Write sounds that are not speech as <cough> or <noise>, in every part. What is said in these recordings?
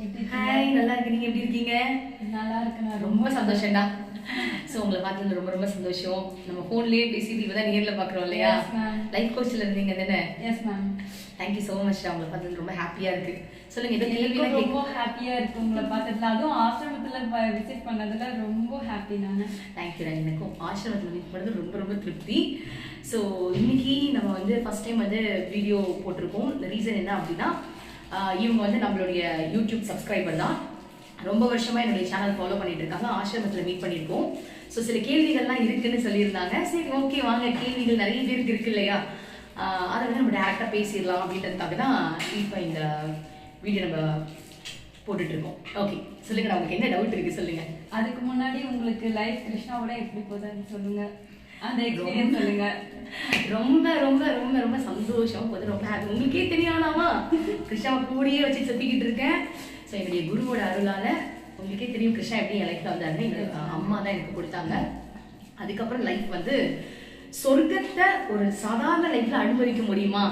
Hi நல்லா இருக்கு நீங்க எப்படி இருக்கீங்க? நல்லா இருக்கு நான் ரொம்ப சந்தோஷம்டா. ஸோ உங்களை பார்த்ததுல ரொம்ப ரொம்ப சந்தோஷம். நம்ம ஃபோன்லயே பேசிட்டு இப்போ தான் நேரில் பார்க்குறோம் இல்லையா. லைஃப் கோச்சில் இருந்தீங்க தானே? Yes ma'am thank you so much உங்களை பார்த்தது ரொம்ப ஹாப்பியாக இருக்கு. சொல்லுங்க எனக்கும் கேள்விலாம் ரொம்ப கேட்க ஹாப்பியா இருக்கு உங்களை பார்த்ததுல. அதுவும் ஆசிரமத்துல விசிட் பண்ணதுல ரொம்ப ஹாப்பி நான். தேங்க்யூடா எனக்கும் ஆசிரமத்தில் மீட் பண்ணது ரொம்ப ரொம்ப திருப்தி. ஸோ இன்னைக்கு நம்ம வந்து ஃபர்ஸ்ட் டைம் வந்து வீடியோ போட்டிருக்கோம். ரீசன் என்ன அப்படின்னா இவங்க வந்து நம்மளுடைய யூடியூப் சப்ஸ்கிரைபர் தான். ரொம்ப வருஷமா என்னுடைய சேனல் ஃபாலோ பண்ணிட்டு இருக்காங்க. ஆசிரமத்தில் மீட் பண்ணியிருக்கோம். ஸோ சில கேள்விகள்லாம் இருக்குன்னு சொல்லியிருந்தாங்க. சரி ஓகே வாங்க. கேள்விகள் நிறைய பேருக்கு இருக்கு இல்லையா? அதை வந்து நம்ம டேரெக்டாக பேசிடலாம் அப்படின்றதுக்காக தான் இப்போ இந்த வீடியோ நம்ம போட்டுட்டு இருக்கோம். ஓகே சொல்லுங்க. உங்களுக்கு என்ன டவுட் இருக்கு சொல்லுங்க. அதுக்கு முன்னாடி உங்களுக்கு லைஃப் கிருஷ்ணாவோட எப்படி போகுதுன்னு சொல்லுங்க. அந்த எக்ஸ்பீரியன்ஸ் சொல்லுங்க. ரொம்ப ரொம்ப ரொம்ப ரொம்ப சந்தோஷம். கொஞ்சம் ரொம்ப happy. உங்களுக்கே தெரியாதாமா கிருஷ்ணாவை கூடயே வச்சு சுத்திக்கிட்டு இருக்கேன். ஸோ என்னுடைய குருவோட அருளால உங்களுக்கே தெரியும் கிருஷ்ணா எப்படி என் லைஃப்ல வந்தாருன்னு எங்க அம்மா தான் எனக்கு கொடுத்தாங்க. அதுக்கப்புறம் லைஃப் வந்து சொர்க்கத்தை ஒரு சாதாரண லைஃப்ல அனுபவிக்க முடியுமா?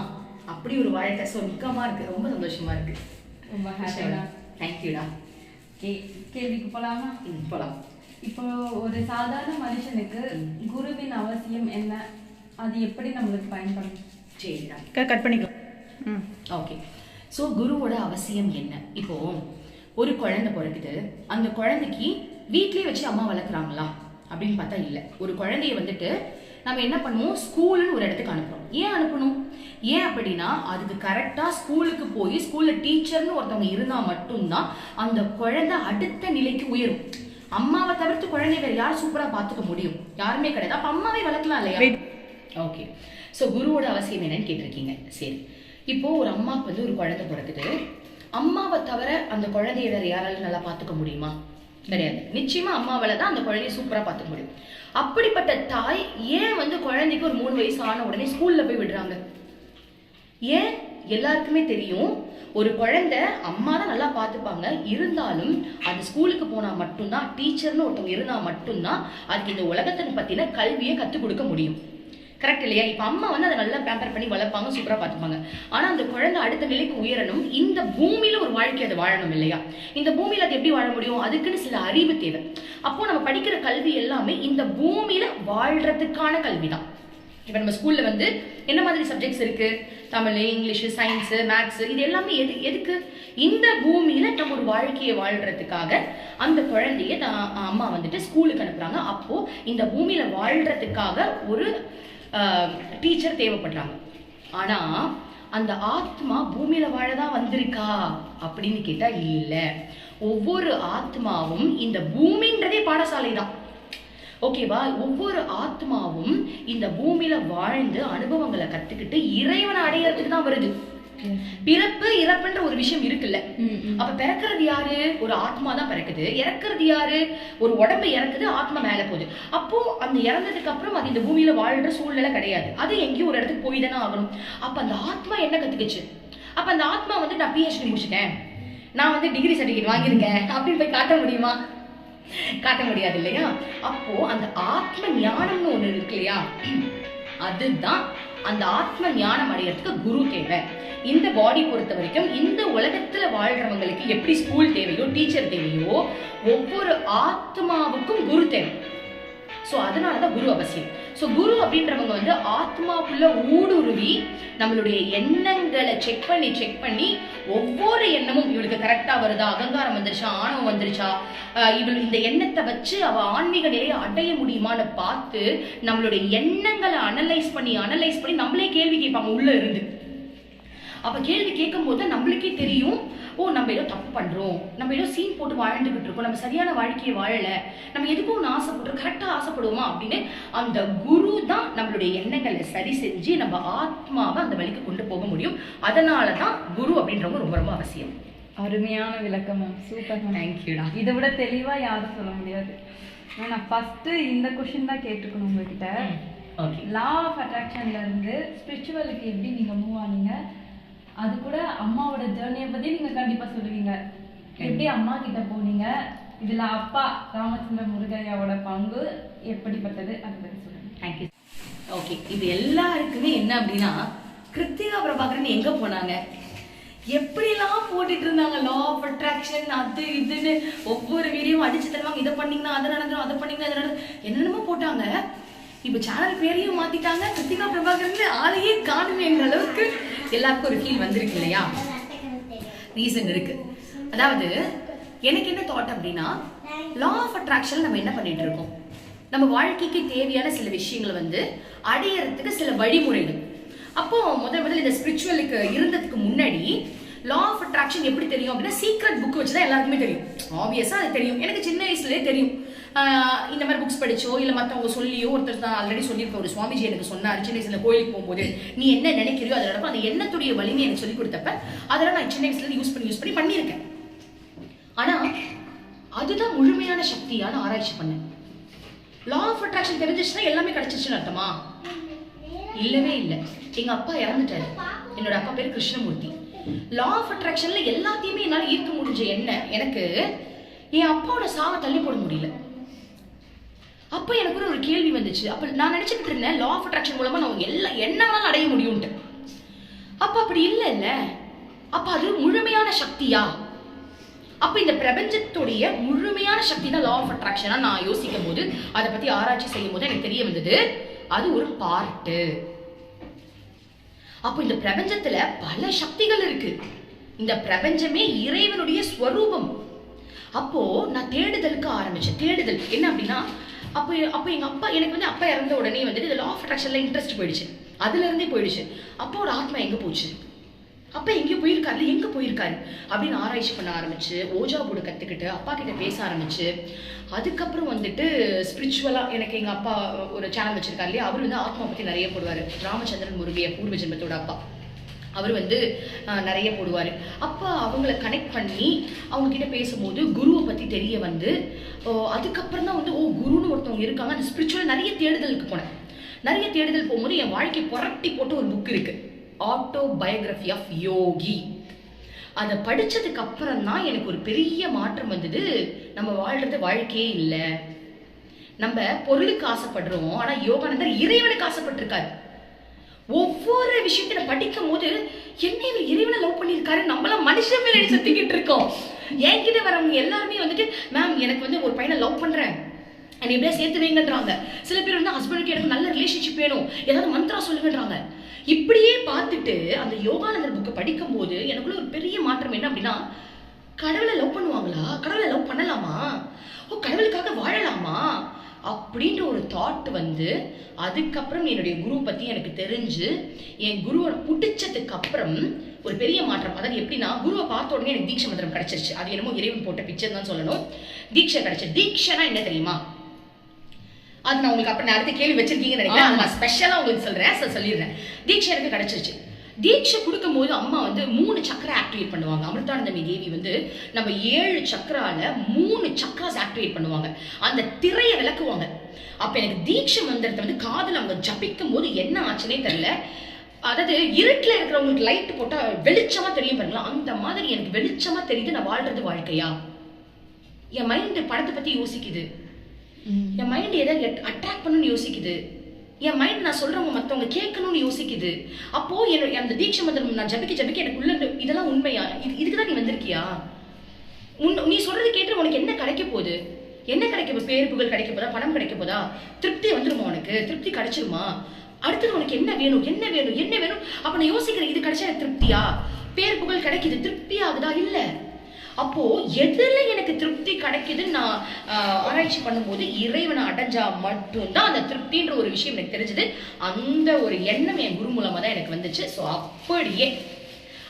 அப்படி ஒரு வாழ்க்கை. சொர்க்கமா இருக்கு. ரொம்ப சந்தோஷமா இருக்கு. ரொம்ப ஹாப்பியா தேங்க்யூடா ஓகே கேள்விக்கு போலாமா? போலாம். இப்போ ஒரு சாதாரண மனுஷனுக்கு குருவின் அவசியம் என்ன? அது எப்படி நம்மளுக்கு பயன்படும்? சரிடா கட் பண்ணிக்கலாம். ம். ஓகே ஸோ குருவோட அவசியம் என்ன? இப்போ ஒரு குழந்தை பிறக்குது. அந்த குழந்தைக்கு வீட்லயே வச்சு அம்மா வளர்க்குறாங்களா? அப்படின்னு பார்த்தா இல்லை. ஒரு குழந்தைய வந்துட்டு நம்ம என்ன பண்ணுவோம்? ஸ்கூலுன்னு ஒரு இடத்துக்கு அனுப்புறோம். ஏன் அனுப்பணும்? ஏன் அப்படின்னா அதுக்கு கரெக்டாக ஸ்கூலுக்கு போய் ஸ்கூலில் டீச்சர்னு ஒருத்தவங்க இருந்தால் மட்டும்தான் அந்த குழந்தை அடுத்த நிலைக்கு உயரும். அம்மாவை தவிர்த்து குழந்தைய வேற யார் சூப்பராக பார்த்துக்க முடியும்? யாருமே கிடையாது. அப்போ அம்மாவே வளர்க்கலாம் இல்லையா. ஓகே ஸோ குருவோட அவசியம் என்னன்னு கேட்டிருக்கீங்க. சரி. இப்போ ஒரு அம்மாவுக்கு வந்து ஒரு குழந்தை பிறக்குது. அம்மாவை தவிர அந்த குழந்தைய வேற யாராலும் நல்லா பார்த்துக்க முடியுமா? கிடையாது. நிச்சயமா அம்மாவால தான் அந்த குழந்தைய சூப்பரா பார்த்துக்க முடியும். அப்படிப்பட்ட தாய் ஏன் வந்து குழந்தைக்கு ஒரு மூணு வயசு ஆன உடனே ஸ்கூல்ல போய் விடுறாங்க? ஏன்? எல்லாருக்குமே தெரியும். ஒரு குழந்தை அம்மா தான் நல்லா பார்த்துப்பாங்க. இருந்தாலும் அது ஸ்கூலுக்கு போனால் மட்டும்தான் டீச்சர்னு ஒருத்தவங்க இருந்தால் மட்டும்தான் அதுக்கு இந்த உலகத்தை பற்றின கல்வியை கற்றுக் கொடுக்க முடியும். கரெக்ட் இல்லையா? இப்போ அம்மா வந்து அதை நல்லா பேம்பர் பண்ணி வளர்ப்பாங்க சூப்பராக பார்த்துப்பாங்க. ஆனால் அந்த குழந்தை அடுத்த நிலைக்கு உயரணும். இந்த பூமியில் ஒரு வாழ்க்கை அது வாழணும் இல்லையா? இந்த பூமியில் அது எப்படி வாழ முடியும்? அதுக்குன்னு சில அறிவு தேவை. அப்போ நம்ம படிக்கிற கல்வி எல்லாமே இந்த பூமியில் வாழ்றதுக்கான கல்வி தான் இப்போ நம்ம ஸ்கூலில் வந்து என்ன மாதிரி சப்ஜெக்ட்ஸ் இருக்குது தமிழ் இங்கிலீஷு சயின்ஸு மேக்ஸு இது எல்லாமே எது எதுக்கு? இந்த பூமியில் நம்ம ஒரு வாழ்க்கையை வாழ்கிறதுக்காக அந்த குழந்தைய தான் அம்மா வந்துட்டு ஸ்கூலுக்கு அனுப்புகிறாங்க அப்போது இந்த பூமியில் வாழ்கிறதுக்காக ஒரு டீச்சர் தேவைப்படுறாங்க. ஆனால் அந்த ஆத்மா பூமியில் வாழ தான் வந்திருக்கா? அப்படின்னு கேட்டால் இல்லை. ஒவ்வொரு ஆத்மாவும் இந்த பூமின்றதே பாடசாலை தான் ஓகேவா? ஒவ்வொரு ஆத்மாவும் இந்த பூமியில வாழ்ந்து அனுபவங்களை கத்துக்கிட்டு இறைவனை அடையறதுக்கு தான் வருது. பிறப்பு இறப்புன்ற ஒரு விஷயம் இருக்குல்ல. அப்ப பிறக்கிறது யாரு? ஒரு ஆத்மா தான் பிறக்குது. இறக்குறது யாரு? ஒரு உடம்பு இறக்குது ஆத்மா மேல போகுது. அப்போ அந்த இறந்ததுக்கு அப்புறம் அது இந்த பூமியில வாழ்ற சூழ்நிலை கிடையாது. அது எங்கேயும் ஒரு இடத்துக்கு போய் தானே ஆகணும். அப்ப அந்த ஆத்மா என்ன கத்துக்குச்சு? அப்ப அந்த ஆத்மா வந்து நான் பிஹெச்டி முடிச்சிட்டேன். நான் வந்து டிகிரி சர்டிஃபிகேட் வாங்கியிருக்கேன். அப்படின்னு போய் காட்ட முடியுமா? காட்ட முடியாது இல்லையா? அப்போ அந்த ஆத்ம ஞானம்னு ஒண்ணு இருக்கு இல்லையா? அதுதான் அந்த ஆத்ம ஞானம் அடையறதுக்கு குரு தேவை. இந்த பாடி பொறுத்த வரைக்கும் இந்த உலகத்துல வாழ்றவங்களுக்கு எப்படி ஸ்கூல் தேவையோ டீச்சர் தேவையோ ஒவ்வொரு ஆத்மாவுக்கும் குரு தேவை. ஸோ அதனால தான் குரு அவசியம். ஸோ குரு அப்படின்றவங்க வந்து ஆத்மாக்குள்ள ஊடுருவி நம்மளுடைய எண்ணங்களை செக் பண்ணி செக் பண்ணி ஒவ்வொரு எண்ணமும் இவளுக்கு கரெக்டாக வருதா? அகங்காரம் வந்துருச்சா? ஆணவம் வந்துருச்சா? இவள் இந்த எண்ணத்தை வச்சு அவ ஆன்மீக நிலையை அடைய முடியுமான்னு பார்த்து நம்மளுடைய எண்ணங்களை அனலைஸ் பண்ணி அனலைஸ் பண்ணி நம்மளே கேள்வி கேட்பாங்க உள்ள இருந்து. அப்ப கேள்வி கேட்கும் போது நம்மளுக்கே தெரியும் ஓ நம்ம ஏதோ தப்பு பண்றோம். நம்ம ஏதோ சீன் போட்டு வாழ்ந்துகிட்டு இருக்கோம். நம்ம சரியான வாழ்க்கையை வாழல. நம்ம எதுக்கும் ஒன்று ஆசைப்படுறோம் கரெக்டா ஆசைப்படுவோமா அப்படின்னு அந்த குரு தான் நம்மளுடைய எண்ணங்களை சரி செஞ்சு நம்ம ஆத்மாவை அந்த வழிக்கு கொண்டு போக முடியும். அதனால தான் குரு அப்படின்றவங்க ரொம்ப ரொம்ப அவசியம். அருமையான விளக்கம். மேம் சூப்பர் மேம் தேங்க்யூடா இதை விட தெளிவா யாரும் சொல்ல முடியாது. நான் ஃபர்ஸ்ட் இந்த கொஷின் தான் கேட்டுக்கணும் உங்ககிட்ட. லா ஆஃப் அட்ராக்ஷன்ல இருந்து ஸ்பிரிச்சுவலுக்கு எப்படி நீங்க மூவ் ஆனீங்க? அது கூட அம்மாவோட ஜேர்னியை பத்தி நீங்க கண்டிப்பா சொல்லுவீங்க. எப்படி அம்மா கிட்ட போனீங்க? இதுல அப்பா ராமச்சந்திர முருகையாவோட பங்கு எப்படிப்பட்டது? அதை பத்தி சொல்லுங்க. தேங்க்யூ ஓகே இது எல்லாருக்குமே என்ன அப்படின்னா கிருத்திகா பிரபாகரன் எங்க போனாங்க? எப்படிலாம் போட்டுட்டு இருந்தாங்க? லா ஆஃப் அட்ராக்ஷன் அது இதுன்னு ஒவ்வொரு வீடியோவும் அடிச்சு தருவாங்க இதை பண்ணீங்கன்னா அதை நடந்துரும் அதை பண்ணீங்கன்னா அதை நடந்துரும் என்னென்னமோ போட்டாங்க. இப்போ சேனல் பேரையும் மாத்திட்டாங்க. கிருத்திகா பிரபாகரன் ஆளையே காணுமேங்கிற அளவுக்கு எல்லாருக்கும் ஒரு ஃபீல் வந்திருக்கு இல்லையா? ரீசன் இருக்கு. அதாவது எனக்கு என்ன தாட் அப்படின்னா லா ஆஃப் அட்ராக்ஷன் நம்ம என்ன பண்ணிட்டு இருக்கோம்? நம்ம வாழ்க்கைக்கு தேவையான சில விஷயங்களை வந்து அடையறதுக்கு சில வழிமுறைகள். அப்போ முதல் முதல்ல இந்த ஸ்பிரிச்சுவலுக்கு இருந்ததுக்கு முன்னாடி லா ஆஃப் அட்ராக்ஷன் எப்படி தெரியும் அப்படின்னா சீக்ரெட் புக் வச்சு தான் எல்லாருக்குமே தெரியும். ஆப்வியஸாக அது தெரியும். எனக்கு சின்ன வயசுலேயே தெரியும். இந்த மாதிரி புக்ஸ் படிச்சோ இல்லை மற்றவங்க சொல்லியோ ஒருத்தர் தான் ஆல்ரெடி சொல்லியிருக்க ஒரு சுவாமிஜி எனக்கு சொன்னார் சின்ன வயசுல கோயிலுக்கு போகும்போது நீ என்ன நினைக்கிறியோ அதை நடக்கும் அந்த எண்ணத்துடைய வலிமை எனக்கு சொல்லி கொடுத்தப்ப அதெல்லாம் நான் சின்ன வயசுல யூஸ் பண்ணி யூஸ் பண்ணி பண்ணியிருக்கேன். ஆனா அதுதான் முழுமையான சக்தியான ஆராய்ச்சி பண்ணேன் லா ஆஃப் அட்ராக்ஷன் தெரிஞ்சிச்சுன்னா எல்லாமே கிடைச்சிச்சுன்னு அர்த்தமா? இல்லவே இல்லை. எங்க அப்பா இறந்துட்டாரு. என்னோட அப்பா பேர் கிருஷ்ணமூர்த்தி. லா ஆஃப் அட்ராக்ஷன்ல எல்லாத்தையுமே என்னால் ஈர்க்க முடிஞ்ச என்ன? எனக்கு என் அப்பாவோட சாவை தள்ளி போட முடியல. அப்போ எனக்கு ஒரு கேள்வி வந்துச்சு. அப்போ நான் நினச்சிக்கிட்டு இருந்தேன் லா ஆஃப் அட்ராக்ஷன் மூலமாக நான் எல்லாம் என்ன வேணாலும் அடைய முடியும்ட்டு அப்போ அப்படி இல்லை அப்போ அது முழுமையான சக்தியா? அப்போ இந்த பிரபஞ்சத்துடைய முழுமையான சக்தி தான் லா ஆஃப் அட்ராக்ஷனாக நான் யோசிக்கும் போது அதை பற்றி ஆராய்ச்சி செய்யும் போது எனக்கு தெரிய வந்தது அது ஒரு பார்ட்டு அப்போ இந்த பிரபஞ்சத்துல பல சக்திகள் இருக்கு. இந்த பிரபஞ்சமே இறைவனுடைய ஸ்வரூபம். அப்போ நான் தேடுதலுக்கு ஆரம்பிச்சேன். தேடுதல். என்ன அப்படின்னா அப்போ அப்போ எங்கள் அப்பா எனக்கு வந்து அப்பா இறந்த உடனே வந்துட்டு இந்த லா ஆஃப் அட்ராக்ஷனில் இன்ட்ரெஸ்ட் போயிடுச்சு. அதுல இருந்தே போயிடுச்சு. ஒரு ஆத்மா எங்கே போச்சு? அப்பா எங்கேயோ போயிருக்காரு. எங்கே போயிருக்காரு? அப்படின்னு ஆராய்ச்சி பண்ண ஆரம்பிச்சு ஓஜா போர்டு கற்றுக்கிட்டு அப்பா கிட்ட பேச ஆரம்பிச்சு அதுக்கப்புறம் வந்துட்டு ஸ்பிரிச்சுவலாக எனக்கு எங்கள் அப்பா ஒரு சேனல் வச்சிருக்காரு இல்லையா? அவர் வந்து ஆத்மா பற்றி நிறைய போடுவார். ராமச்சந்திரன் முருகைய பூர்வ ஜென்மத்தோட அப்பா. அவர் வந்து நிறைய போடுவார். அப்போ அவங்கள கனெக்ட் பண்ணி அவங்க கிட்ட பேசும்போது குருவை பற்றி தெரிய வந்து அதுக்கப்புறம் தான் வந்து ஓ குருன்னு ஒருத்தவங்க இருக்காங்க. அந்த ஸ்பிரிச்சுவல் நிறைய தேடுதலுக்கு போனேன். நிறைய தேடுதல் போகும்போது என் வாழ்க்கை புரட்டி போட்டு ஒரு புக் இருக்கு. ஆட்டோ பயோகிராஃபி ஆஃப் யோகி அதை படித்ததுக்கு அப்புறம் தான் எனக்கு ஒரு பெரிய மாற்றம் வந்தது. நம்ம வாழ்கிறது வாழ்க்கையே இல்லை. நம்ம பொருளுக்கு ஆசைப்படுறோம். ஆனால் யோகானந்தர் இறைவனுக்கு ஆசைப்பட்டிருக்காரு. ஒவ்வொரு விஷயத்துல படிக்கும் போது என்ன இவர் இறைவனை லவ் பண்ணியிருக்காரு நம்மளாம் மனுஷன் மேல சுத்திக்கிட்டு இருக்கோம். என்கிட்ட வரவங்க எல்லாருமே வந்துட்டு மேம் எனக்கு வந்து ஒரு பையனை லவ் பண்றேன். என்னை எப்படியா சேர்த்து வைங்கன்றாங்க. சில பேர் வந்து ஹஸ்பண்டுக்கு எனக்கு நல்ல ரிலேஷன்ஷிப் வேணும். ஏதாவது மந்த்ரா சொல்லுங்கன்றாங்க. இப்படியே பார்த்துட்டு அந்த யோகானந்தர் புக்கை படிக்கும் போது எனக்குள்ள ஒரு பெரிய மாற்றம் என்ன அப்படின்னா கடவுளை லவ் பண்ணுவாங்களா? கடவுளை லவ் பண்ணலாமா? ஓ கடவுளுக்காக வாழலாமா? அப்படின்ற ஒரு தாட் வந்து அதுக்கப்புறம் என்னுடைய குரு பத்தி எனக்கு தெரிஞ்சு என் குருவை பிடிச்சதுக்கு அப்புறம் ஒரு பெரிய மாற்றம். அதாவது எப்படின்னா குருவை பார்த்த உடனே எனக்கு தீட்சை மந்திரம் கிடைச்சிருச்சு. அது என்னமோ இறைவன் போட்ட பிக்சர் தான் சொல்லணும். தீட்சை கிடைச்சு தீட்சைனா என்ன தெரியுமா? அது நான் உங்களுக்கு அப்புறம் அடுத்த கேள்வி வச்சிருக்கீங்கன்னு நினைக்கிறேன். நான் ஸ்பெஷலாக உங்களுக்கு சொல்றேன். so சொல்லிடுறேன். தீட்சை எனக்கு கிடைச்சிருச்சு. தீட்சை கொடுக்கும்போது அம்மா வந்து மூணு சக்கரை ஆக்டிவேட் பண்ணுவாங்க. அமிர்தானந்தமி தேவி வந்து நம்ம ஏழு சக்கரால மூணு சக்கராஸ் ஆக்டிவேட் பண்ணுவாங்க. அந்த திரையை விளக்குவாங்க. அப்ப எனக்கு தீட்சை மந்திரத்தை வந்து காதுல அவங்க ஜபிக்கும் போது என்ன ஆச்சுனே தெரியல. அதாவது இருட்டுல இருக்கிறவங்களுக்கு லைட் போட்டா வெளிச்சமா தெரியும் பாருங்களா அந்த மாதிரி எனக்கு வெளிச்சமா தெரியுது நான் வாழ்றது வாழ்க்கையா? என் மைண்ட் படத்தை பத்தி யோசிக்குது. என் மைண்ட் எதை அட்ராக்ட் பண்ணணும்னு யோசிக்குது. என் மைண்ட் நான் சொல்றவங்க மற்றவங்க கேட்கணும்னு யோசிக்குது. அப்போ என்னோட அந்த தீட்சை மந்திரம் நான் ஜபிக்க ஜபிக்க எனக்கு உள்ள இதெல்லாம் உண்மையா? இது இதுக்கு தான் நீ வந்திருக்கியா? உன் நீ சொல்றது கேட்டு உனக்கு என்ன கிடைக்க போகுது? என்ன கிடைக்க போகுது? பேர் புகழ் கிடைக்க போதா? பணம் கிடைக்க போதா? திருப்தி வந்துருமா உனக்கு? திருப்தி கிடைச்சிருமா? அடுத்தது உனக்கு என்ன வேணும்? என்ன வேணும்? என்ன வேணும்? அப்ப நான் யோசிக்கிறேன் இது கிடைச்சா எனக்கு திருப்தியா? பேர் புகழ் கிடைக்குது திருப்தி ஆகுதா அப்போ எதுல எனக்கு திருப்தி கிடைக்குதுன்னு நான் ஆராய்ச்சி பண்ணும்போது இறைவனை அடைஞ்சா மட்டும்தான் அந்த திருப்தின்ற ஒரு விஷயம் எனக்கு தெரிஞ்சது. அந்த ஒரு எண்ணம் என் குரு மூலமா தான் எனக்கு வந்துச்சு. ஸோ அப்படியே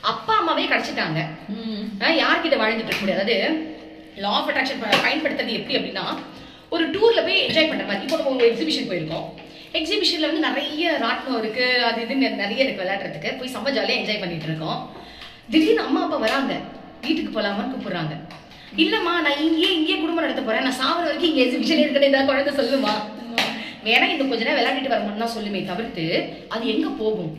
அப்பா அம்மாவே கிடைச்சிட்டாங்க. யார்கிட்ட வாழ்ந்துட்டு இருக்க முடியாது. அதாவது லா ஆஃப் அட்ராக்ஷன் பயன்படுத்துறது எப்படி அப்படின்னா ஒரு டூர்ல போய் என்ஜாய் பண்ற மாதிரி. இப்போ நம்ம ஒரு எக்ஸிபிஷன் போயிருக்கோம். எக்ஸிபிஷன்ல வந்து நிறைய ராட்னம் இருக்கு. அது இது நெ- நிறைய இருக்கு விளையாடுறதுக்கு. போய் செம்ம ஜாலியாக என்ஜாய் பண்ணிட்டு இருக்கோம். திடீர்னு அம்மா அப்பா வராங்க. வீட்டுக்கு போலாமான்னு கூப்பிடுறாங்க. இல்லம்மா நான் இங்கேயே இங்கேயே குடும்பம் நடத்த போறேன். நான் சாவர வரைக்கும் இங்கே எக்ஸிபிஷன் இருக்குன்னு ஏதாவது குழந்தை சொல்லுமா? வேணா இன்னும் கொஞ்ச நேரம் விளையாடிட்டு வரணும்னு தான் சொல்லுமே தவிர்த்து அது எங்க போகும்?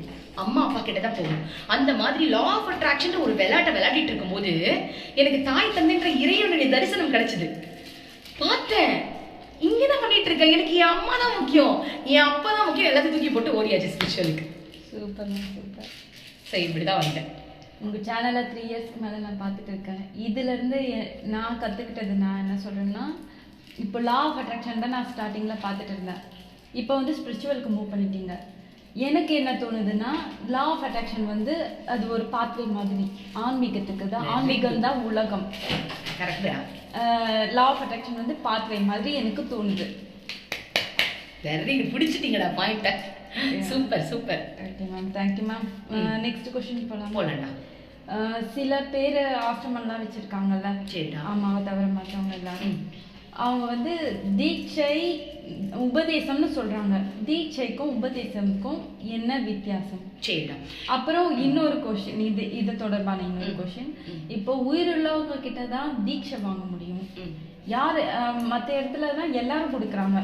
அம்மா அப்பா கிட்ட தான் போகும். அந்த மாதிரி லா ஆஃப் அட்ராக்ஷன் ஒரு விளையாட்டை விளையாடிட்டு இருக்கும்போது எனக்கு தாய் தந்தைன்ற இறைவனுடைய தரிசனம் கிடைச்சது. பார்த்தேன். இங்க தான் பண்ணிட்டு இருக்கேன். எனக்கு என் அம்மா தான் முக்கியம். என் அப்பா தான் முக்கியம். எல்லாத்தையும் தூக்கி போட்டு ஓடியாச்சு ஸ்பிரிச்சுவலுக்கு சூப்பர்மா சூப்பர். சரி இப்படிதான் வந்தேன். உங்கள் சேனலை த்ரீ இயர்ஸ்க்கு மேலே நான் பார்த்துட்டு இருக்கேன். இதுலேருந்து நான் கற்றுக்கிட்டது நான் என்ன சொல்கிறேன்னா இப்போ லா ஆஃப் அட்ராக்ஷன் தான் நான் ஸ்டார்டிங்கில் பார்த்துட்டு இருந்தேன். இப்போ வந்து ஸ்பிரிச்சுவலுக்கு மூவ் பண்ணிட்டீங்க. எனக்கு என்ன தோணுதுன்னா லா ஆஃப் அட்ராக்ஷன் வந்து அது ஒரு பாத்வே மாதிரி. ஆன்மீகத்துக்கு தான் ஆன்மீகம் தான் உலகம். லா ஆஃப் அட்ராக்ஷன் வந்து பாத்வே மாதிரி எனக்கு தோணுது. வெரி பிடிச்சிட்டீங்கடா பாயிண்ட super super okay ma'am thank you ma'am next question போகலாம் போலண்ணா சில பேர் ஆசிரமம்லாம் வச்சுருக்காங்கல்ல? அம்மாவை தவிர மற்றவங்க எல்லாரும். அவங்க வந்து தீட்சை உபதேசம்னு சொல்றாங்க. தீட்சைக்கும் உபதேசம்க்கும் என்ன வித்தியாசம்? சரிடா அப்புறம் இன்னொரு கொஸ்டின் இது இது தொடர்பான இன்னொரு கொஸ்டின். இப்போ உயிருள்ளவங்க கிட்ட தான் தீட்சை வாங்க முடியும். யார் மற்ற இடத்துல தான் எல்லாரும் கொடுக்குறாங்க.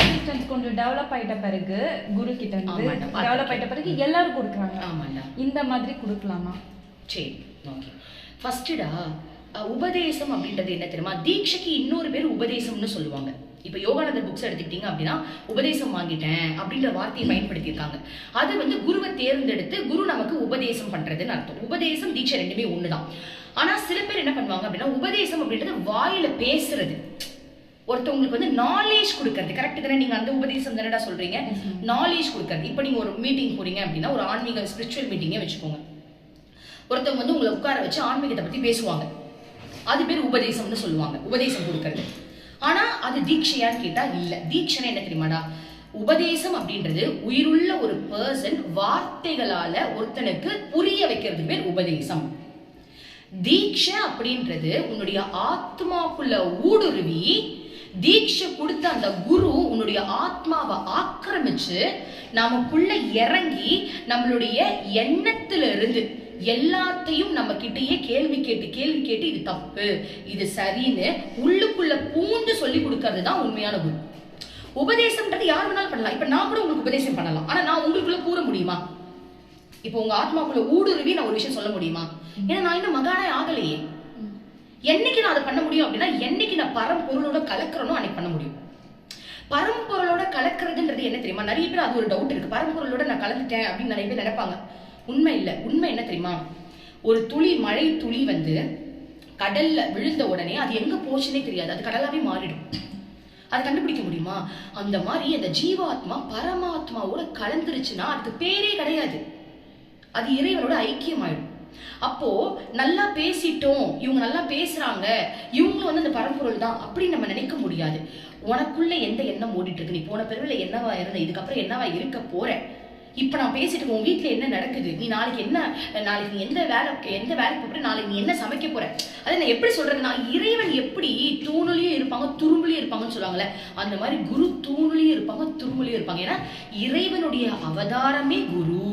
அசிஸ்டன்ஸ் கொஞ்சம் டெவலப் ஆயிட்ட பிறகு குரு கிட்ட இருந்து. டெவலப் ஆயிட்ட பிறகு எல்லாரும் கொடுக்குறாங்க. இந்த மாதிரி கொடுக்கலாமா? சரி ஓகே ஃபர்ஸ்ட்டுடா உபதேசம் அப்படின்றது என்ன தெரியுமா? தீட்சைக்கு இன்னொரு பேர் உபதேசம்னு சொல்லுவாங்க. இப்போ யோகானந்தர் புக்ஸ் எடுத்துக்கிட்டீங்க அப்படின்னா உபதேசம் வாங்கிட்டேன் அப்படின்ற வார்த்தையை பயன்படுத்தியிருக்காங்க. அது வந்து குருவை தேர்ந்தெடுத்து குரு நமக்கு உபதேசம் பண்றதுன்னு அர்த்தம். உபதேசம் தீட்சை ரெண்டுமே ஒண்ணுதான். ஆனா சில பேர் என்ன பண்ணுவாங்க அப்படின்னா உபதேசம் அப்படின்றது வாயில பேசுறது. ஒருத்தவங்களுக்கு வந்து நாலேஜ் கொடுக்கறது. கரெக்ட் தானே? நீங்க அந்த உபதேசம் தானடா சொல்றீங்க. நாலேஜ் கொடுக்கறது. இப்போ நீங்க ஒரு மீட்டிங் போறீங்க அப்படின்னா ஒரு ஆன்மீக ஸ்பிரிச்சுவல் மீட்டிங்கே வச்சுக்கோங்க. ஒருத்தவங்க வந்து உங்களை உட்கார வச்சு ஆன்மீகத்தை பத்தி பேசுவாங்க. அது பேர் உபதேசம்னு சொல்லுவாங்க. உபதேசம் கொடுக்கறது. ஆனா அது தீட்சையான்னு கேட்டா இல்ல. தீட்சைன்னா என்ன தெரியுமாடா? உபதேசம் அப்படின்றது உயிருள்ள ஒரு பர்சன் வார்த்தைகளால ஒருத்தனுக்கு புரிய வைக்கிறது பேர் உபதேசம். தீட்சை அப்படின்றது உன்னுடைய ஆத்மாக்குள்ள ஊடுருவி தீட்சை கொடுத்த அந்த குரு உன்னுடைய ஆத்மாவை ஆக்கிரமிச்சு நமக்குள்ள இறங்கி நம்மளுடைய எண்ணத்துல இருந்து எல்லாத்தையும் நம்ம கிட்டயே கேள்வி கேட்டு கேள்வி கேட்டு இது தப்பு இது சரின்னு உள்ளுக்குள்ள பூந்து சொல்லி கொடுக்கறது தான் உண்மையான குரு. உபதேசம்ன்றது யார் வேணாலும் பண்ணலாம். இப்ப நான் கூட உங்களுக்கு உபதேசம் பண்ணலாம். ஆனா நான் உங்களுக்குள்ள கூற முடியுமா? இப்போ உங்க ஆத்மாக்குள்ள ஊடுருவி நான் ஒரு விஷயம் சொல்ல முடியுமா? ஏன்னா நான் இன்னும் மகானே ஆகலையே. என்னைக்கு நான் அதை பண்ண முடியும் அப்படின்னா என்னைக்கு நான் பரம்பொருளோட கலக்கிறனோ அன்னைக்கு பண்ண முடியும். பரம்பொருளோட கலக்கிறதுன்றது என்ன தெரியுமா? நிறைய பேர் அது ஒரு டவுட் இருக்கு. பரம்பொருளோட நான் கலந்துட்டேன் அப்படின்னு நிறைய பேர் நினைப்பாங்க. உண்மை இல்லை. உண்மை என்ன தெரியுமா? ஒரு துளி மழை துளி வந்து கடல்ல விழுந்த உடனே அது எங்க போச்சுன்னே தெரியாது. அது கடலாவே மாறிடும். அதை கண்டுபிடிக்க முடியுமா? அந்த மாதிரி அந்த ஜீவாத்மா பரமாத்மாவோட கலந்துருச்சுன்னா அதுக்கு பேரே கிடையாது. அது இறைவனோட ஐக்கியமாயிடும். அப்போ நல்லா பேசிட்டோம் இவங்க நல்லா பேசுறாங்க இவங்களும் வந்து அந்த பரம்பொருள் தான் அப்படின்னு நம்ம நினைக்க முடியாது. உனக்குள்ள எந்த எண்ணம் ஓடிட்டு இருக்கு? நீ போன பிறவில என்னவா இருந்த? இதுக்கப்புறம் என்னவா இருக்க போற? இப்ப நான் பேசிட்டு உன் வீட்ல என்ன நடக்குது? நீ நாளைக்கு என்ன நாளைக்கு நீ எந்த வேலை எந்த வேலைக்கு போற நாளைக்கு நீ என்ன சமைக்க போற? அதை நான் எப்படி சொல்றேன்னா இறைவன் எப்படி தூணுலயும் இருப்பாங்க துரும்புலயும் இருப்பாங்கன்னு சொல்லுவாங்கல்ல அந்த மாதிரி குரு தூணுலயும் இருப்பாங்க துரும்புலயும் இருப்பாங்க. ஏன்னா இறைவனுடைய அவதாரமே குரு.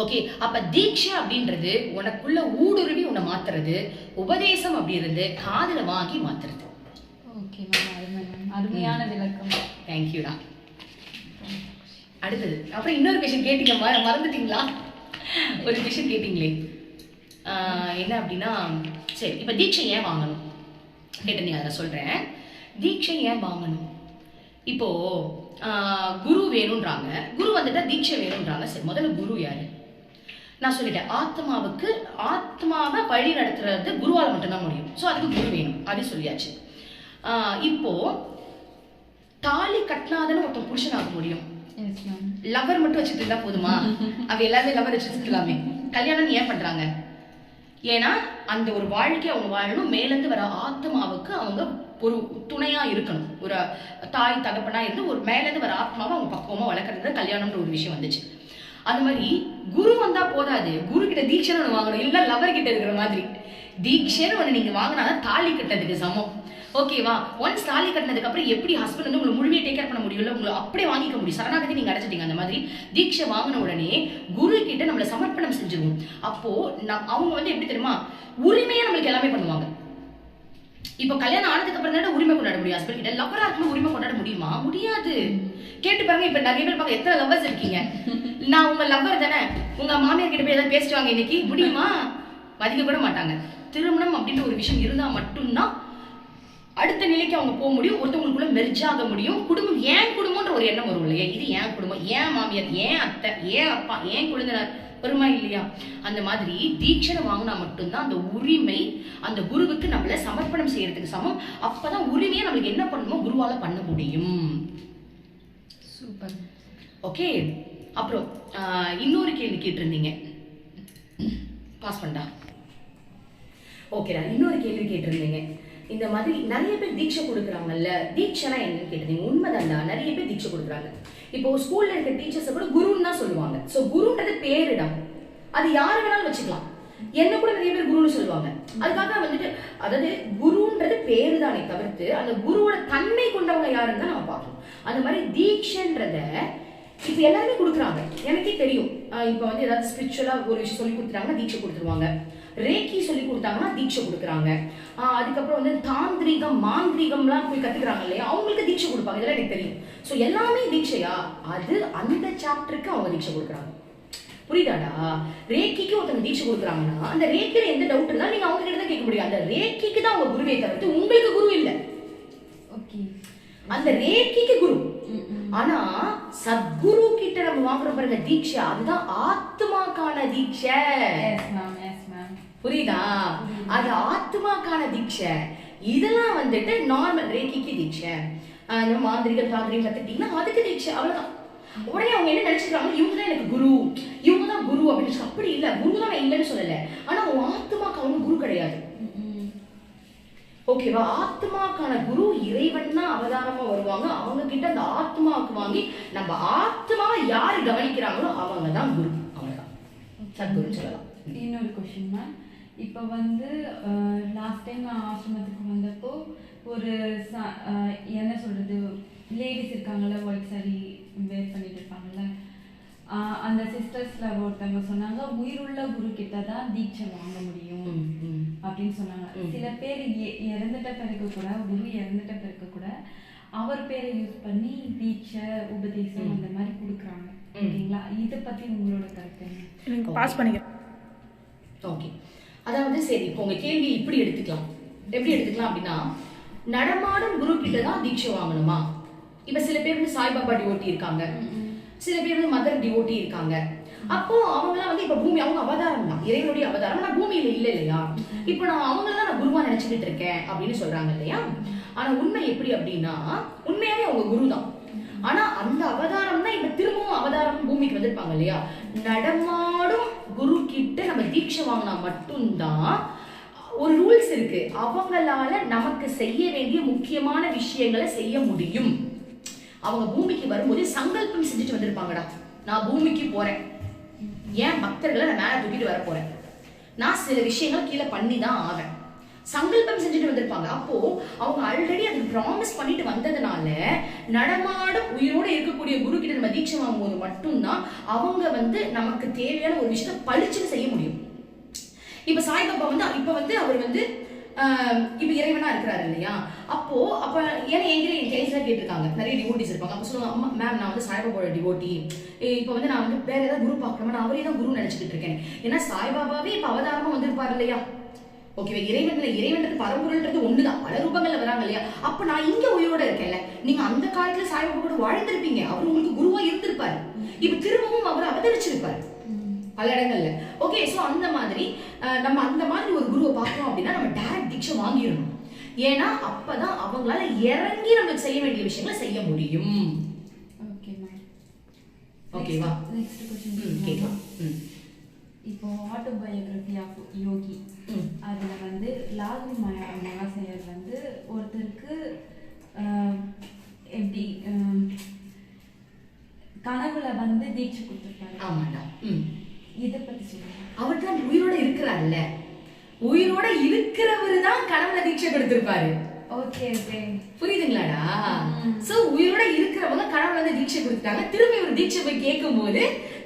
ஓகே அப்ப தீட்சை அப்படின்றது உனக்குள்ள ஊடுருவி உன்னை மாத்துறது உபதேசம் அப்படின்றது காதுல வாங்கி மாத்துறது. ஓகே அருமையான விளக்கம். தேங்க்யூடா அடுத்தது. அப்புறம் இன்னொரு கொஷின் கேட்டீங்க மற- மறந்துட்டீங்களா? ஒரு கொஷின் கேட்டீங்களே. என்ன அப்படின்னா சரி இப்போ தீட்சை ஏன் வாங்கணும்? கேட்டு நீங்கள் அதை சொல்கிறேன் தீட்சை ஏன் வாங்கணும்? இப்போ குரு வேணுன்றாங்க குரு வந்துட்டா தீட்சை வேணுன்றாங்க சரி முதல்ல குரு யாரு? நான் சொல்லிட்டேன் ஆத்மாவுக்கு ஆத்மாவை வழி நடத்துறது குருவால் மட்டும்தான் முடியும். ஸோ அதுக்கு குரு வேணும். அது சொல்லியாச்சு. இப்போது இப்போ தாலி கட்டினாதானே ஒருத்தன் புருஷனாக முடியும். லவர் மட்டும் வச்சுட்டு இருந்தா போதுமா? <laughs> அவ எல்லாமே லவர் வச்சுக்கலாமே கல்யாணம் ஏன் பண்றாங்க? ஏன்னா அந்த ஒரு வாழ்க்கை அவங்க வாழணும். மேலேருந்து வர ஆத்மாவுக்கு அவங்க ஒரு துணையா இருக்கணும். ஒரு தாய் தகப்பனா இருந்து ஒரு மேலேருந்து வர ஆத்மாவை அவங்க பக்குவமா வளர்க்கறது கல்யாணம்ன்ற ஒரு விஷயம் வந்துச்சு. அந்த மாதிரி குரு வந்தா போதாது. குரு கிட்ட தீட்சைன்னு ஒன்று வாங்கணும். இல்ல லவர் கிட்ட இருக்கிற மாதிரி. தீட்சைன்னு ஒன்று நீங்க வாங்கினாதான் தாலி கட்டதுக்கு சமம். ஓகேவா ஒன்ஸ் தாலி கட்டினதுக்கு அப்புறம் எப்படி ஹஸ்பண்ட் வந்து உங்களை முழுமையை டேக் கேர் பண்ண முடியல உங்களை அப்படியே வாங்கிக்க முடியும். சரணாகதி நீங்க அடைச்சிட்டீங்க அந்த மாதிரி. தீட்சை வாங்கின உடனே குரு கிட்ட நம்மள சமர்ப்பணம் செஞ்சிருவோம். அப்போ நம் அவங்க வந்து எப்படி தெரியுமா? உரிமையா நம்மளுக்கு எல்லாமே பண்ணுவாங்க. இப்போ கல்யாணம் ஆனதுக்கு அப்புறம் தானே உரிமை கொண்டாட முடியும் ஹஸ்பண்ட் கிட்ட. லவ்வரா இருக்கும்போது உரிமை கொண்டாட முடியுமா? முடியாது. கேட்டு பாருங்க இப்ப நிறைய பேர் பாக்க எத்தனை லவ்வர்ஸ் இருக்கீங்க? நான் உங்க லவ்வர் தானே. உங்க மாமியார் கிட்ட போய் ஏதாவது பேசிட்டு வாங்க இன்னைக்கு முடியுமா? மதிக்க கூட மாட்டாங்க. திருமணம் அப்படின்ற ஒரு விஷயம் இருந்தா மட்டும்தான் அடுத்த நிலைக்கு அவங்க போக முடியும் ஒருத்தவங்களுக்குள்ள மெர்ஜ் ஆக முடியும். குடும்பம் ஏன் குடும்பம்ன்ற ஒரு எண்ணம் வரும் இல்லையா? இது ஏன் குடும்பம்? ஏன் மாமியார்? ஏன் அத்தை? ஏன் அப்பா? ஏன் குழந்தைனார்? வருமா இல்லையா? அந்த மாதிரி தீட்சணை வாங்கினா மட்டும்தான் அந்த உரிமை அந்த குருவுக்கு நம்மள சமர்ப்பணம் செய்யறதுக்கு சமம். அப்பதான் உரிமையை நம்மளுக்கு என்ன பண்ணணுமோ குருவால பண்ண முடியும். சூப்பர். ஓகே. அப்புறம் இன்னொரு கேள்வி கேட்டிருந்தீங்க. பாஸ் பண்ணா ஓகேடா இன்னொரு கேள்வி கேட்டிருந்தீங்க. இந்த மாதிரி நிறைய பேர் தீட்சை கொடுக்குறாங்கல்ல. தீட்சைனா என்னன்னு கேட்டீங்க உண்மைதான்டா நிறைய பேர் தீட்சை கொடுக்குறாங்க. இப்போ ஸ்கூல்ல இருக்க டீச்சர்ஸை கூட குருன்னு தான் சொல்லுவாங்க. ஸோ குருன்றது பேரிடம். அது யார் வேணாலும் வச்சுக்கலாம். என்ன கூட நிறைய பேர் குருன்னு சொல்லுவாங்க. அதுக்காக வந்துட்டு அதாவது குருன்றது பேரு தானே தவிர்த்து அந்த குருவோட தன்மை கொண்டவங்க யாருன்னு தான் நம்ம பார்க்கணும். அந்த மாதிரி தீட்சைன்றத இப்போ எல்லாருமே கொடுக்குறாங்க. எனக்கே தெரியும். இப்போ வந்து ஏதாவது ஸ்பிரிச்சுவலாக ஒரு விஷயம் சொல்லி கொடுத்துட்டாங்கன்னா தீட்சை கொடுத்துருவாங்க. ரேக்கி சொல்லி கொடுத்தாங்கன்னா தீட்சை கொடுக்குறாங்க. அதுக்கப்புறம் வந்து தாந்திரீகம் மாந்திரீகம்லாம் போய் கற்றுக்குறாங்க இல்லையா? அவங்களுக்கு தீட்சை கொடுப்பாங்க. இதெல்லாம் எனக்கு தெரியும். ஸோ எல்லாமே தீட்சையா? அது அந்த சாப்டருக்கு அவங்க தீட்சை கொடுக்குறாங்க. புரியுதாடா? ரேக்கிக்கு ஒருத்தவங்க தீட்சை கொடுக்குறாங்கன்னா அந்த ரேக்கில எந்த டவுட் இருந்தாலும் நீங்க அவங்க கிட்ட தான் கேட்க முடியும். அந்த ரேக்கிக்கு தான் அவங்க குருவே தவிர்த்து உங்களுக்கு குரு இல்லை. ஓகே அந்த ரேக்கிக்கு குரு. ஆனா சத்குரு கிட்ட நம்ம வாங்குறோம் பாருங்க தீட்சை. அதுதான் ஆத்மாக்கான தீட்சை. புரியுதா? அது ஆத்மாக்கான தீட்சை. இதெல்லாம் வந்துட்டு நார்மல் ரேக்கிக்கு தீட்சை. ஆஹ் இந்த மாந்திரிகம் தாந்திரிகம் கத்துக்கிட்டீங்கன்னா அதுக்கு தீட்சை. அவ்வளவுதான். உடனே அவங்க என்ன நினைச்சுக்கிறாங்க இவங்க தான் எனக்கு குரு. இவங்க தான் குரு அப்படின்னு அப்படி இல்ல. குரு தான் நான் இல்லைன்னு சொல்லல. ஆனா உன் ஆத்மாக்கு அவங்க குரு கிடையாது. ஓகேவா ஆத்மாக்கான குரு இறைவன் தான் அவதாரமா வருவாங்க. அவங்க கிட்ட அந்த ஆத்மாவுக்கு வாங்கி நம்ம ஆத்மாவை யாரு கவனிக்கிறாங்களோ அவங்க தான் குரு. அவ்வளவுதான். சத்குரு சொல்லலாம். இன்னொரு கொஷின் மேம் இப்போ வந்து லாஸ்ட் டைம் நான் ஆசிரமத்துக்கு வந்தப்போ ஒரு என்ன சொல்றது லேடிஸ் இருக்காங்கல்ல ஒயிட் சாரி வேர் பண்ணிட்டு இருப்பாங்கல்ல அஹ், அந்த சிஸ்டர்ஸ்ல ஒருத்தவங்க சொன்னாங்க உயிருள்ள குரு கிட்ட தான் தீட்சை வாங்க முடியும். அப்படின்னு சொன்னாங்க. சில பேர் இறந்துட்ட பிறகு கூட குரு இறந்துட்ட பிறகு கூட அவர் பேரை யூஸ் பண்ணி தீட்சை உபதேசம். அந்த மாதிரி கொடுக்குறாங்க. ஓகேங்களா இதை பத்தி உங்களோட கருத்து பாஸ் பண்ணிக்கிறேன் ஓகே அதாவது சரி இப்போ உங்க கேள்வி இப்படி எடுத்துக்கலாம். எப்படி எடுத்துக்கலாம் அப்படின்னா நடமாடும் குரு கிட்ட தான் தீட்சை வாங்கணுமா? இப்ப சில பேர் வந்து சாய்பாபா டிவோட்டி இருக்காங்க. சில பேர் வந்து மதர் டிவோட்டி இருக்காங்க. அப்போ அவங்களாம் வந்து இப்ப பூமி அவங்க அவதாரம் தான். இறைவனுடைய அவதாரம். நான் பூமியில இல்ல இல்லையா? இப்போ நான் அவங்கள தான் நான் குருவா நினைச்சுக்கிட்டு இருக்கேன் அப்படின்னு சொல்றாங்க இல்லையா? ஆனா உண்மை எப்படி அப்படின்னா உண்மையாவே அவங்க குரு தான். ஆனா அந்த அவதாரம் தான் இப்ப திரும்பவும் அவதாரம் பூமிக்கு வந்திருப்பாங்க இல்லையா? நடமா குரு கிட்ட நம்ம தீட்சை வாங்கினா மட்டும்தான் ஒரு ரூல்ஸ் இருக்கு. அவங்களால நமக்கு செய்ய வேண்டிய முக்கியமான விஷயங்களை செய்ய முடியும். அவங்க பூமிக்கு வரும்போது சங்கல்பம் செஞ்சுட்டு வந்திருப்பாங்கடா. நான் பூமிக்கு போறேன். ஏன் பக்தர்களை நான் மேல தூக்கிட்டு வர போறேன்? நான் சில விஷயங்கள் கீழே பண்ணி தான் ஆவேன். சங்கல்பம் செஞ்சுட்டு வந்திருப்பாங்க. அப்போ அவங்க ஆல்ரெடி அதை ப்ராமிஸ் பண்ணிட்டு வந்ததுனால நடமாடும் உயிரோட இருக்கக்கூடிய குரு கிட்ட நம்ம தீட்சை வாங்கும்போது மட்டும்தான் அவங்க வந்து நமக்கு தேவையான ஒரு விஷயத்தை பளிச்சுன்னு செய்ய முடியும். இப்ப சாய்பாபா வந்து இப்ப வந்து அவர் வந்து இப்போ இப்ப இறைவனா இருக்கிறாரு இல்லையா? அப்போ அப்ப ஏன்னா எங்கிட்ட என் கேஸ்ல கேட்டிருக்காங்க. நிறைய டிவோட்டிஸ் இருப்பாங்க. அப்ப சொல்லுவாங்க அம்மா மேம் நான் வந்து சாய்பாபாவோட டிவோட்டி இப்போ வந்து நான் வந்து வேற ஏதாவது குரு பார்க்கணுமா? நான் அவரே தான் குரு நினைச்சுக்கிட்டு இருக்கேன். ஏன்னா சாய்பாபாவே இப்ப அவதாரமா வந்திருப்பாரு இல்லையா? ஓகேவா இறைவன்ல இறைவன்றது பரம்பொருள்ன்றது ஒண்ணுதான். பல ரூபங்கள்ல வராங்க இல்லையா? அப்ப நான் இங்க உயிரோட இருக்கேன்ல. நீங்க அந்த காலத்துல சாய்பாபா கூட வாழ்ந்திருப்பீங்க. அவர் உங்களுக்கு குருவா இருந்திருப்பாரு. இப்ப திரும்பவும் அவர் அவதரிச்சிருப்பாரு. பல இடங்கள்ல. ஓகே சோ அந்த மாதிரி நம்ம அந்த மாதிரி ஒரு குருவை பார்க்கறோம் அப்படின்னா நம்ம டைரக்ட் தீட்சை வாங்கிடணும். ஏன்னா அப்பதான் அவங்களால இறங்கி நம்மளுக்கு செய்ய வேண்டிய விஷயங்களை செய்ய முடியும். ஓகேவா நெக்ஸ்ட் கொஸ்டின் கேட்கலாம். ம். இப்போ ஆட்டோபயோகிராஃபி ஆஃப் யோகி அதுல வந்து லாகு மகாசயர் வந்து ஒருத்தருக்கு எப்படி கனவுல வந்து தீட்சை கொடுத்துருப்பாரு ஆமாடா. ம். இதை பத்தி சொல்லுங்க. அவர் தான் உயிரோட இருக்கிறார்ல. உயிரோட இருக்கிறவர் தான் கனவுல தீட்சை கொடுத்திருப்பாரு. ஓகே ஓகே புரியுதுங்களாடா. சோ உயிரோட இருக்கிறவங்க கனவுல வந்து தீட்சை கொடுத்துட்டாங்க. திரும்பி ஒரு தீட்சை போய் கேட்கும்போது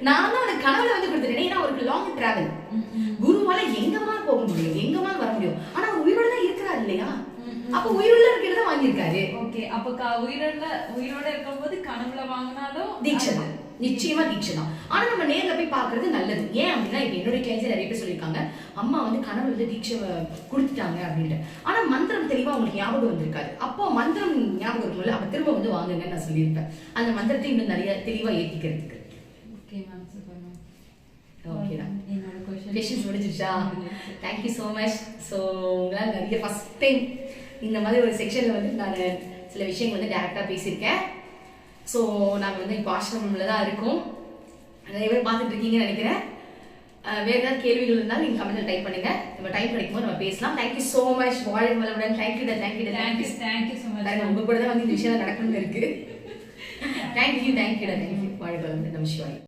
நான் தான் அவனுக்கு கனவுல வந்து கொடுத்துட்டேன் ஏன்னா அவருக்கு லாங் டிராவல் குருவால எங்க வேணாலும் போக முடியும்? எங்க வேணாலும் வர முடியும்? ஆனா உயிரோட தான் இருக்கிறார் இல்லையா? அப்ப உயிருள்ள இருக்கிறத வாங்கியிருக்காரு. ஓகே அப்ப உயிரோட உயிரோட இருக்கும்போது கனவுல வாங்கினாலும் தீட்சை நிச்சயமா தீட்சை தான் ஆனா நம்ம நேர்ல போய் பாக்குறது நல்லது. ஏன் அப்படின்னா இப்ப என்னுடைய கிளைண்ட்ஸ் நிறைய பேர் சொல்லியிருக்காங்க அம்மா வந்து கனவுல வந்து தீட்சை கொடுத்துட்டாங்க அப்படின்ட்டு. ஆனா மந்திரம் தெளிவா உங்களுக்கு ஞாபகம் வந்திருக்காது. அப்போ மந்திரம் ஞாபகம் இருக்கும்ல அப்ப திரும்ப வந்து வாங்குங்கன்னு நான் சொல்லியிருப்பேன். அந்த மந்திரத்தை இன்னும் நிறைய தெளிவா ஏத்திக்கிறதுக்கு. ஓகே மேம் சூப்பர் மேம் ஓகேடா என்னோட கொஸ்டின் கொஷின்ஸ் முடிஞ்சிருச்சா? Thank you so much so உங்களால் நிறைய ஃபஸ்ட் டைம் இந்த மாதிரி ஒரு செக்ஷனில் வந்து நான் சில விஷயங்கள் வந்து டேரெக்டாக பேசியிருக்கேன். ஸோ நாங்கள் வந்து இப்போ ஆசிரமில் தான் இருக்கோம். நிறைய பேர் பார்த்துட்டு இருக்கீங்கன்னு நினைக்கிறேன். வேற ஏதாவது கேள்விகள் இருந்தாலும் நீங்கள் கமெண்ட்டில் டைப் பண்ணுங்க. நம்ம டைம் கிடைக்கும்போது நம்ம பேசலாம். தேங்க்யூ ஸோ மச் வாழ்க வளமுடன். Thank you thank you thank you thank you thank you so much உங்க கூட தான் வந்து இந்த விஷயம் நடக்கணும்னு இருக்கு. தேங்க்யூ தேங்க்யூ தேங்க்யூ வாழ்க வளமுடன். நம்ம சிவாய்.